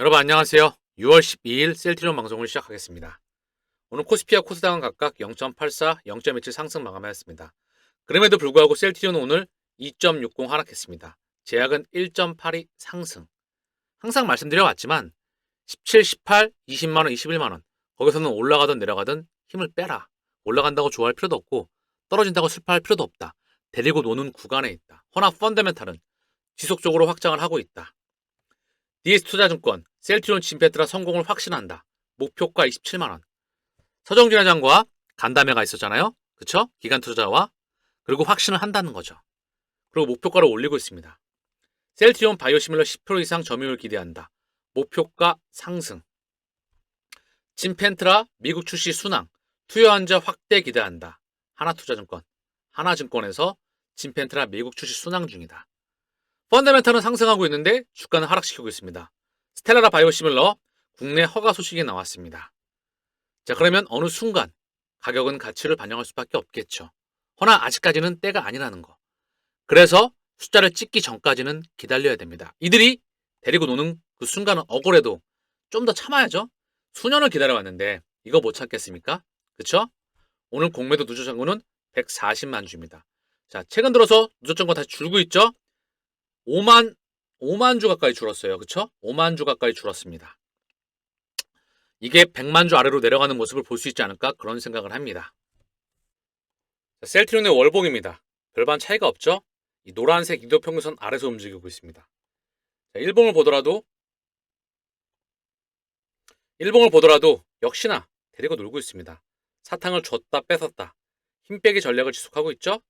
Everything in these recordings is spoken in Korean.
여러분 안녕하세요. 6월 12일 셀트리온 방송을 시작하겠습니다. 오늘 코스피와 코스닥은 각각 0.84, 0.27 상승 마감하였습니다. 그럼에도 불구하고 셀트리온은 오늘 2.60 하락했습니다. 제약은 1.82 상승. 항상 말씀드려왔지만 17, 18, 20만원, 21만원 거기서는 올라가든 내려가든 힘을 빼라. 올라간다고 좋아할 필요도 없고 떨어진다고 슬퍼할 필요도 없다. 데리고 노는 구간에 있다. 허나 펀더멘탈은 지속적으로 확장을 하고 있다. DS투자증권, 셀트리온 진페트라 성공을 확신한다. 목표가 27만원. 서정진 회장과 간담회가 있었잖아요. 그쵸? 기간 투자와. 그리고 확신을 한다는 거죠. 그리고 목표가를 올리고 있습니다. 셀트리온 바이오시밀러 10% 이상 점유율 기대한다. 목표가 상승. 진펜트라 미국 출시 순항. 투여 환자 확대 기대한다. 하나투자증권. 하나증권에서 진펜트라 미국 출시 순항 중이다. 펀더멘탈은 상승하고 있는데 주가는 하락시키고 있습니다. 스텔라라 바이오시밀러 국내 허가 소식이 나왔습니다. 자, 그러면 어느 순간 가격은 가치를 반영할 수밖에 없겠죠. 허나 아직까지는 때가 아니라는 거. 그래서 숫자를 찍기 전까지는 기다려야 됩니다. 이들이 데리고 노는 그 순간은 억울해도 좀 더 참아야죠. 수년을 기다려왔는데 이거 못 참겠습니까? 그쵸? 오늘 공매도 누적장고는 140만 주입니다. 자, 최근 들어서 누적장고 다시 줄고 있죠? 5만 5만 주 가까이 줄었어요. 그쵸? 5만 주 가까이 줄었습니다. 이게 100만 주 아래로 내려가는 모습을 볼 수 있지 않을까 그런 생각을 합니다. 자, 셀트리온의 월봉입니다. 별반 차이가 없죠? 이 노란색 이도 평균선 아래서 움직이고 있습니다. 자, 일봉을 보더라도 일봉을 보더라도 역시나 데리고 놀고 있습니다. 사탕을 줬다 뺏었다. 힘 빼기 전략을 지속하고 있죠?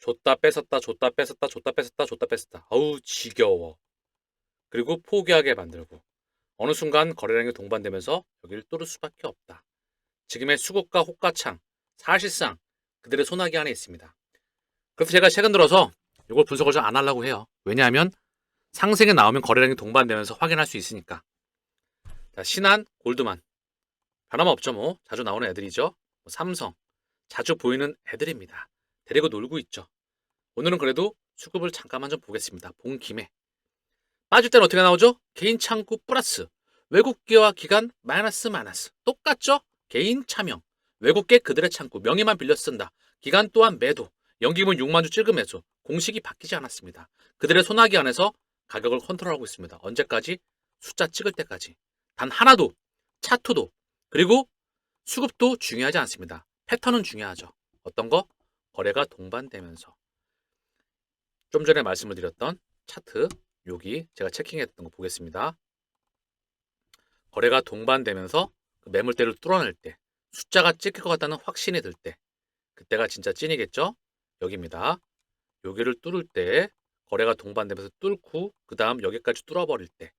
줬다 뺏었다 줬다 뺏었다 줬다 뺏었다 줬다 뺏었다. 어우 지겨워. 그리고 포기하게 만들고 어느 순간 거래량이 동반되면서 여기를 뚫을 수밖에 없다. 지금의 수급과 호가창 사실상 그들의 소나기 안에 있습니다. 그래서 제가 최근 들어서 이걸 분석을 좀 안 하려고 해요. 왜냐하면 상승에 나오면 거래량이 동반되면서 확인할 수 있으니까. 자, 신한 골드만. 변함없죠 뭐. 자주 나오는 애들이죠. 뭐 삼성. 자주 보이는 애들입니다 데리고 놀고 있죠. 오늘은 그래도 수급을 잠깐만 좀 보겠습니다. 본 김에. 빠질 때는 어떻게 나오죠? 개인 창구 플러스. 외국계와 기관 마이너스 마이너스. 똑같죠? 개인 차명. 외국계 그들의 창구. 명의만 빌려 쓴다. 기간 또한 매도. 연기금 6만 주 찔금 매수. 공식이 바뀌지 않았습니다. 그들의 소나기 안에서 가격을 컨트롤하고 있습니다. 언제까지? 숫자 찍을 때까지. 단 하나도, 차트도, 그리고 수급도 중요하지 않습니다. 패턴은 중요하죠. 어떤 거? 거래가 동반되면서 좀 전에 말씀을 드렸던 차트 여기 제가 체킹했던 거 보겠습니다. 거래가 동반되면서 그 매물대를 뚫어낼 때 숫자가 찍힐 것 같다는 확신이 들 때 그때가 진짜 찐이겠죠? 여기입니다. 여기를 뚫을 때 거래가 동반되면서 뚫고 그 다음 여기까지 뚫어버릴 때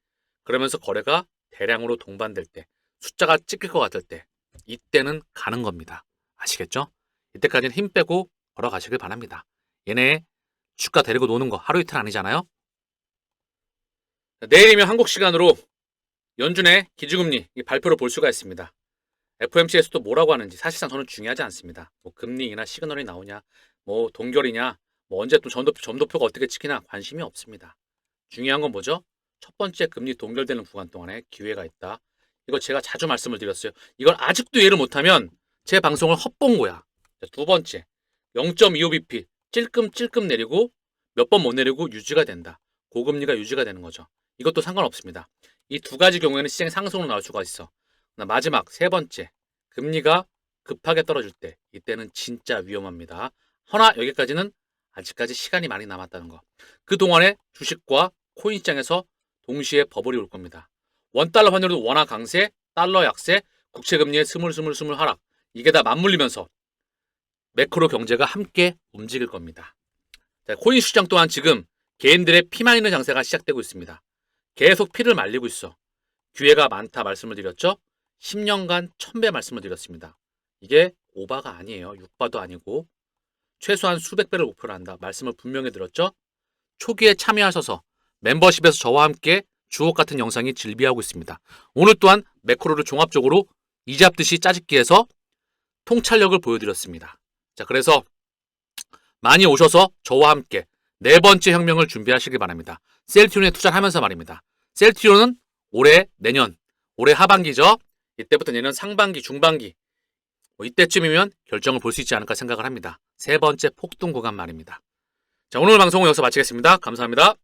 그러면서 거래가 대량으로 동반될 때 숫자가 찍힐 것 같을 때 이때는 가는 겁니다. 아시겠죠? 이때까지는 힘 빼고 걸어가시길 바랍니다. 얘네 주가 데리고 노는 거 하루 이틀 아니잖아요. 내일이면 한국 시간으로 연준의 기준금리 발표를 볼 수가 있습니다. FOMC에서도 뭐라고 하는지 사실상 저는 중요하지 않습니다. 뭐 금리나 시그널이 나오냐, 뭐 동결이냐, 뭐 언제 또 점도표, 점도표가 어떻게 찍히나 관심이 없습니다. 중요한 건 뭐죠? 첫 번째 금리 동결되는 구간 동안에 기회가 있다. 이거 제가 자주 말씀을 드렸어요. 이걸 아직도 이해를 못하면 제 방송을 헛본 거야. 두 번째, 0.25bp 찔끔찔끔 내리고 몇 번 못 내리고 유지가 된다. 고금리가 유지가 되는 거죠. 이것도 상관없습니다. 이 두 가지 경우에는 시장이 상승으로 나올 수가 있어. 마지막 세 번째, 금리가 급하게 떨어질 때 이때는 진짜 위험합니다. 허나 여기까지는 아직까지 시간이 많이 남았다는 거. 그동안에 주식과 코인 시장에서 동시에 버블이 올 겁니다. 원달러 환율도 원화 강세, 달러 약세, 국채 금리의 스물스물스물 하락. 이게 다 맞물리면서 매크로 경제가 함께 움직일 겁니다. 자, 코인 시장 또한 지금 개인들의 피만 있는 장세가 시작되고 있습니다. 계속 피를 말리고 있어. 기회가 많다 말씀을 드렸죠? 10년간 1000배 말씀을 드렸습니다. 이게 오바가 아니에요. 6바도 아니고 최소한 수백 배를 목표로 한다. 말씀을 분명히 드렸죠? 초기에 참여하셔서 멤버십에서 저와 함께 주옥 같은 영상이 질비하고 있습니다. 오늘 또한 매크로를 종합적으로 이잡듯이 짜집기해서 통찰력을 보여드렸습니다. 자, 그래서 많이 오셔서 저와 함께 네 번째 혁명을 준비하시기 바랍니다. 셀티온에 투자를 하면서 말입니다. 셀티온은 올해 내년 올해 하반기죠. 이때부터 내년 상반기 중반기 뭐 이때쯤이면 결정을 볼 수 있지 않을까 생각을 합니다. 세 번째 폭등 구간 말입니다. 자 오늘 방송은 여기서 마치겠습니다. 감사합니다.